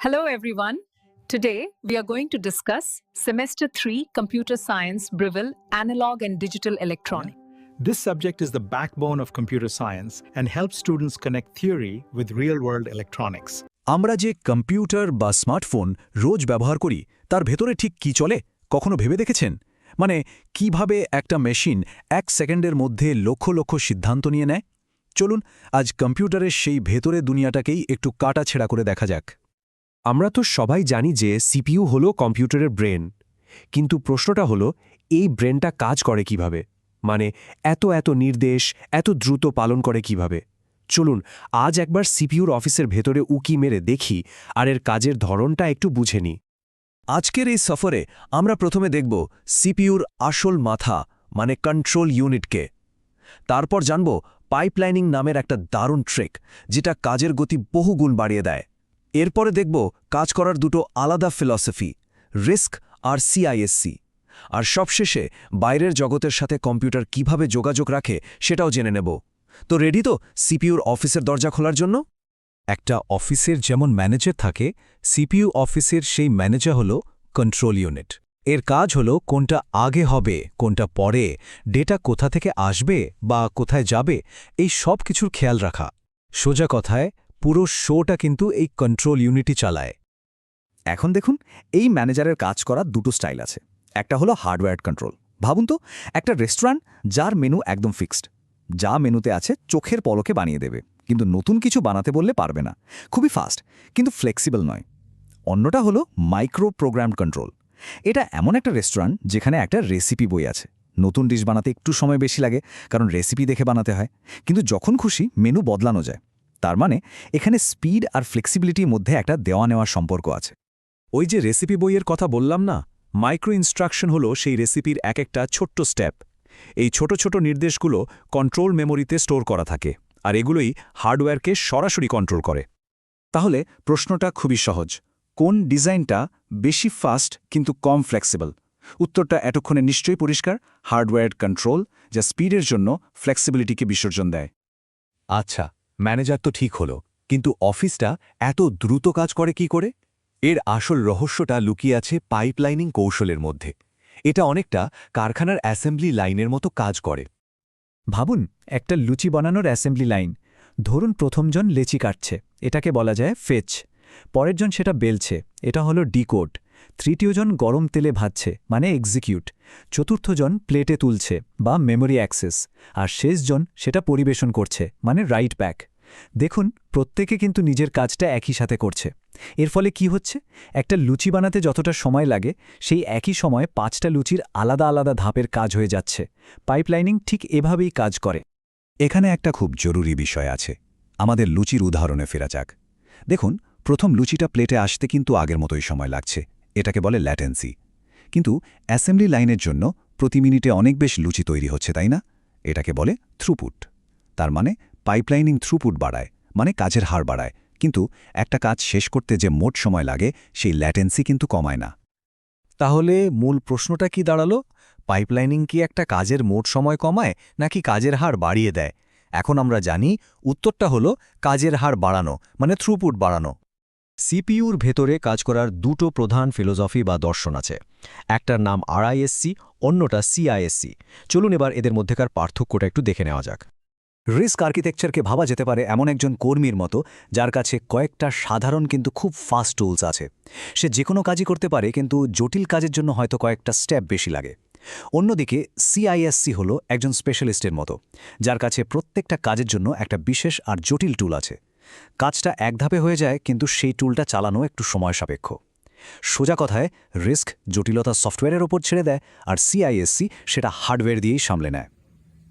Hello, everyone. Today, we are going to discuss Semester 3 Computer Science Breville Analog and Digital Electronics. This subject is the backbone of computer science and helps students connect theory with real world electronics. আমরা যে computer বা smartphone রোজ ব্যবহার করি তার ভেতরে ঠিক কি চলে কখনো ভেবে দেখেছেন মানে কীভাবে একটা মেশিন এক সেকেন্ডের মধ্যে লক্ষ লক্ষ সিদ্ধান্ত নিয়ে নেয় চলুন আজ কম্পিউটারের সেই ভেতরে দুনিয়াটাকেই একটু কাটা ছেঁড়া করে দেখা যাক আমরা তো সবাই জানি যে সিপিইউ হলো কম্পিউটারের ব্রেন। কিন্তু প্রশ্নটা হলো, এই ব্রেনটা কাজ করে কীভাবে? মানে এত এত নির্দেশ, এত দ্রুত পালন করে কীভাবে? চলুন, আজ একবার সিপিইউর অফিসের ভেতরে উকি মেরে দেখি আর এর কাজের ধরনটা একটু বুঝে নিই। আজকের এই সফরে আমরা প্রথমে দেখব সিপিইউর আসল মাথা মানে কন্ট্রোল ইউনিটকে। তারপর জানব পাইপলাইনিং নামের একটা দারুণ ট্রেক, যেটা কাজের গতি বহুগুণ বাড়িয়ে দেয়। এরপরে দেখব কাজ করার দুটো আলাদা ফিলসফি, রিস্ক আর সিআইএসসি আর সবশেষে বাইরের জগতের সাথে কম্পিউটার কীভাবে যোগাযোগ রাখে সেটাও জেনে নেব। তো রেডি তো সিপিউর অফিসের দরজা খোলার জন্য? একটা অফিসের যেমন ম্যানেজার থাকে, সিপিইউ অফিসের সেই ম্যানেজার হল কন্ট্রোল ইউনিট এর কাজ হল কোনটা আগে হবে, কোনটা পরে, ডেটা কোথা থেকে আসবে বা কোথায় যাবে, এই সব কিছুর খেয়াল রাখা। সোজা কথায় পুরো শোটা কিন্তু এই কন্ট্রোল ইউনিটই চালায়। এখন দেখুন, এই ম্যানেজারের কাজ করার দুটো স্টাইল আছে। একটা হলো হার্ডওয়্যার কন্ট্রোল ভাবুন তো, একটা রেস্টুরেন্ট যার মেনু একদম ফিক্সড যা মেনুতে আছে চোখের পলকে বানিয়ে দেবে। কিন্তু নতুন কিছু বানাতে বললে পারবে না। খুবই ফাস্ট কিন্তু ফ্লেক্সিবল নয়। অন্যটা হলো মাইক্রো প্রোগ্রাম কন্ট্রোল এটা এমন একটা রেস্টুরেন্ট যেখানে একটা রেসিপি বই আছে। নতুন ডিশ বানাতে একটু সময় বেশি লাগে, কারণ রেসিপি দেখে বানাতে হয়। কিন্তু যখন খুশি মেনু বদলানো যায়। তার মানে এখানে স্পিড আর ফ্লেক্সিবিলিটির মধ্যে একটা দেওয়া নেওয়ার সম্পর্ক আছে। ওই যে রেসিপি বইয়ের কথা বললাম না মাইক্রো ইনস্ট্রাকশন হলো সেই রেসিপির এক একটা ছোট্ট স্টেপ। এই ছোট ছোট নির্দেশগুলো কন্ট্রোল মেমোরিতে স্টোর করা থাকে, আর এগুলোই হার্ডওয়্যারকে সরাসরি কন্ট্রোল করে। তাহলে প্রশ্নটা খুবই সহজ, কোন ডিজাইনটা বেশি ফাস্ট কিন্তু কম ফ্লেক্সিবল? উত্তরটা এতক্ষণে নিশ্চয়ই পরিষ্কার, হার্ডওয়্যার কন্ট্রোল যা স্পিডের জন্য ফ্লেক্সিবিলিটিকে বিসর্জন দেয়। আচ্ছা ম্যানেজার তো ঠিক হলো, কিন্তু অফিসটা এত দ্রুত কাজ করে কি করে? এর আসল রহস্যটা লুকিয়ে আছে পাইপলাইনিং কৌশলের মধ্যে। এটা অনেকটা কারখানার অ্যাসেম্বলি লাইনের মতো কাজ করে। ভাবুন, একটা লুচি বানানোর অ্যাসেম্বলি লাইন। ধরুন প্রথমজন লেচি কাটছে, এটাকে বলা যায় ফেচ। পরেরজন সেটা বেলছে, এটা হলো ডিকোড। তৃতীয়জন গরম তেলে ভাজছে মানে এক্সিকিউট। চতুর্থজন প্লেটে তুলছে, বা মেমোরি অ্যাক্সেস। আর শেষজন সেটা পরিবেশন করছে মানে রাইট ব্যাক দেখুন, প্রত্যেকে কিন্তু নিজের কাজটা একই সাথে করছে। এর ফলে কি হচ্ছে? একটা লুচি বানাতে যতটা সময় লাগে, সেই একই সময়ে পাঁচটা লুচির আলাদা আলাদা ধাপের কাজ হয়ে যাচ্ছে। পাইপলাইনিং ঠিক এভাবেই কাজ করে। এখানে একটা খুব জরুরি বিষয় আছে। আমাদের লুচির উদাহরণে ফেরা যাক। দেখুন, প্রথম লুচিটা প্লেটে আসতে কিন্তু আগের মতোই সময় লাগছে। এটাকে বলে ল্যাটেন্সি। কিন্তু অ্যাসেম্বলি লাইনের জন্য প্রতি মিনিটে অনেক বেশ লুচি তৈরি হচ্ছে, তাই না? এটাকে বলে থ্রুপুট। তার মানে পাইপলাইনিং থ্রুপুট বাড়ায় মানে কাজের হার বাড়ায়। কিন্তু একটা কাজ শেষ করতে যে মোট সময় লাগে, সেই ল্যাটেন্সি কিন্তু কমায় না। তাহলে মূল প্রশ্নটা কি দাঁড়াল? পাইপলাইনিং কি একটা কাজের মোট সময় কমায়, নাকি কাজের হার বাড়িয়ে দেয়? এখন আমরা জানি, উত্তরটা হলো কাজের হার বাড়ানো মানে থ্রুপুট বাড়ানো। সিপিইউর ভেতরে কাজ করার দুটো প্রধান ফিলোসফি বা দর্শন আছে। একটার নাম আরআইএসসি, অন্যটা সিআইএসসি। চলুন এবার এদের মধ্যেকার পার্থক্যটা একটু দেখে নেওয়া যাক। রিস্ক আর্কিটেকচারকে ভাবা যেতে পারে এমন একজন কর্মীর মতো, যার কাছে কয়েকটা সাধারণ কিন্তু খুব ফাস্ট টুলস আছে। সে যে কোনো কাজই করতে পারে, কিন্তু জটিল কাজের জন্য হয়তো কয়েকটা স্টেপ বেশি লাগে। অন্যদিকে সিআইএসসি হলো একজন স্পেশালিস্টের মতো, যার কাছে প্রত্যেকটা কাজের জন্য একটা বিশেষ আর জটিল টুল আছে। কাজটা এক ধাপে হয়ে যায়, কিন্তু সেই টুলটা চালানো একটু সময় সাপেক্ষ। সোজা কথায় রিস্ক জটিলতা সফটওয়্যারের ওপর ছেড়ে দেয়, আর সিআইএসসি সেটা হার্ডওয়্যার দিয়েই সামলে নেয়।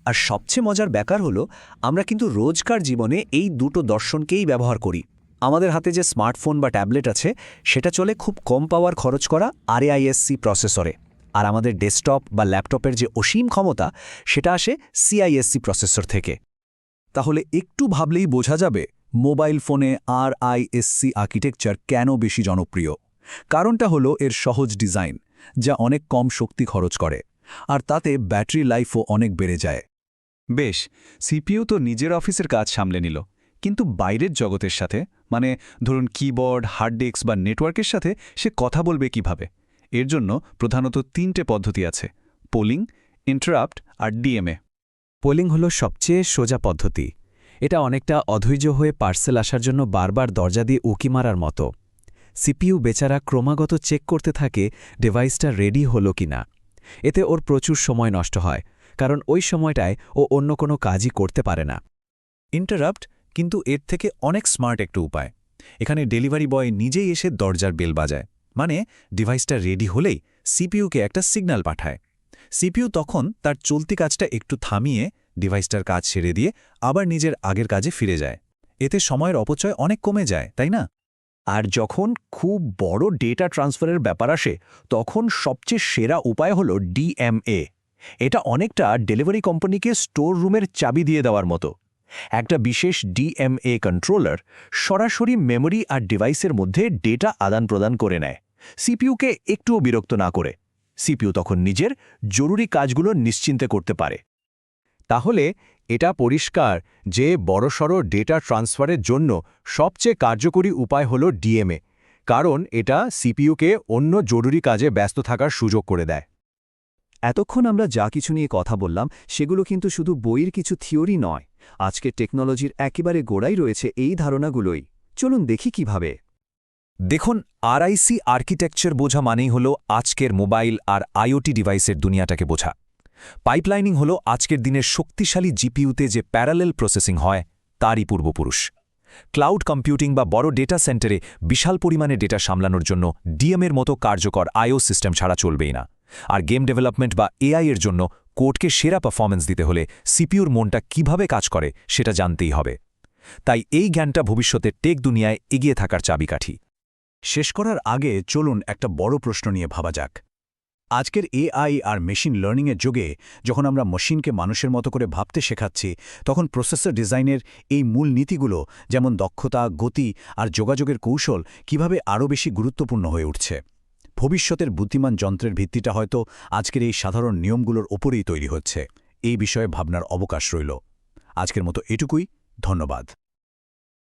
আর সবচেয়ে মজার ব্যাপার হলো, আমরা কিন্তু রোজকার জীবনে এই দুটো দর্শনকেই ব্যবহার করি। আমাদের হাতে যে স্মার্টফোন বা ট্যাবলেট আছে, সেটা চলে খুব কম পাওয়ার খরচ করা আরএআইএসসি প্রসেসরে। আর আমাদের ডেস্কটপ বা ল্যাপটপের যে অসীম ক্ষমতা, সেটা আসে সিআইএসসি প্রসেসর থেকে। তাহলে একটু ভাবলেই বোঝা যাবে, মোবাইল ফোনে আর আইএসসি আর্কিটেকচার কেন বেশি জনপ্রিয়। কারণটা হলো এর সহজ ডিজাইন, যা অনেক কম শক্তি খরচ করে। আর তাতে ব্যাটারি লাইফও অনেক বেড়ে যায়। বেশ সিপিইউ তো নিজের অফিসের কাজ সামলে নিল, কিন্তু বাইরের জগতের সাথে মানে ধরুন কিবোর্ড হার্ড ডিস্ক বা নেটওয়ার্কের সাথে সে কথা বলবে কীভাবে? এর জন্য প্রধানত তিনটে পদ্ধতি আছে পোলিং ইন্টারাপ্ট আর ডিএমএ পোলিং হল সবচেয়ে সোজা পদ্ধতি। এটা অনেকটা অধৈর্য হয়ে পার্সেল আসার জন্য বারবার দরজা দিয়ে উকি মারার মতো। সিপিইউ বেচারা ক্রমাগত চেক করতে থাকে ডিভাইসটা রেডি হলো কিনা। এতে ওর প্রচুর সময় নষ্ট হয়। কারণ ওই সময়টায় ও অন্য কোনো কাজই করতে পারে না। ইন্টারাপ্ট কিন্তু এর থেকে অনেক স্মার্ট একটা উপায়। এখানে ডেলিভারি বয় নিজেই এসে দরজার বেল বাজায়। মানে ডিভাইসটা রেডি হলেই সিপিইউকে একটা সিগন্যাল পাঠায়। সিপিইউ তখন তার চলতি কাজটা একটু থামিয়ে ডিভাইসটার কাজ ছেড়ে দিয়ে আবার নিজের আগের কাজে ফিরে যায়। এতে সময়ের অপচয় অনেক কমে যায়, তাই না? আর যখন খুব বড় ডেটা ট্রান্সফারের ব্যাপার আসে, তখন সবচেয়ে সেরা উপায় হল ডিএমএ এটা অনেকটা ডেলিভারি কোম্পানিকে স্টোর রুমের চাবি দিয়ে দেওয়ার মতো। একটা বিশেষ ডিএমএ কন্ট্রোলার সরাসরি মেমরি আর ডিভাইসের মধ্যে ডেটা আদান প্রদান করে নেয়। সিপিইউকে একটুও বিরক্ত না করে। সিপিইউ তখন নিজের জরুরি কাজগুলো নিশ্চিন্তে করতে পারে। তাহলে এটা পরিষ্কার যে বড়সড় ডেটা ট্রান্সফারের জন্য সবচেয়ে কার্যকরী উপায় হল ডিএমএ, কারণ এটা সিপিইউকে অন্য জরুরি কাজে ব্যস্ত থাকার সুযোগ করে দেয়। এতক্ষণ আমরা যা কিছু নিয়ে কথা বললাম, সেগুলো কিন্তু শুধু বইয়ের কিছু থিওরি নয়। আজকের টেকনোলজির একেবারে গোড়াই রয়েছে এই ধারণাগুলোই। চলুন দেখি কীভাবে। দেখুন আরআইসি আর্কিটেকচার বোঝা মানেই হল আজকের মোবাইল আর আইওটি ডিভাইসের দুনিয়াটাকে বোঝা। পাইপলাইনিং হল আজকের দিনের শক্তিশালী জিপিইউতে যে প্যারালেল প্রসেসিং হয়, তারই পূর্বপুরুষ। ক্লাউড কম্পিউটিং বা বড় ডেটা সেন্টারে বিশাল পরিমাণে ডেটা সামলানোর জন্য ডিএমের মতো কার্যকর আইও সিস্টেম ছাড়া চলবেই না। আর গেম ডেভেলপমেন্ট বা এআই এর জন্য কোডকে সেরা পারফরমেন্স দিতে হলে সিপিউর মনটা কীভাবে কাজ করে সেটা জানতেই হবে। তাই এই জ্ঞানটা ভবিষ্যতে টেক দুনিয়ায় এগিয়ে থাকার চাবিকাঠি। শেষ করার আগে চলুন একটা বড় প্রশ্ন নিয়ে ভাবা যাক। আজকের এআই আর মেশিন লার্নিংয়ের যুগে যখন আমরা মেশিনকে মানুষের মতো করে ভাবতে শেখাচ্ছি, তখন প্রসেসর ডিজাইনের এই মূল নীতিগুলো যেমন দক্ষতা, গতি আর যোগাযোগের কৌশল কীভাবে আরও বেশি গুরুত্বপূর্ণ হয়ে উঠছে। ভবিষ্যতের বুদ্ধিমান যন্ত্রের ভিত্তিটা হয়তো আজকের এই সাধারণ নিয়মগুলোর ওপরেই তৈরি হচ্ছে। এই বিষয়ে ভাবনার অবকাশ রইল। আজকের মতো এটুকুই। ধন্যবাদ।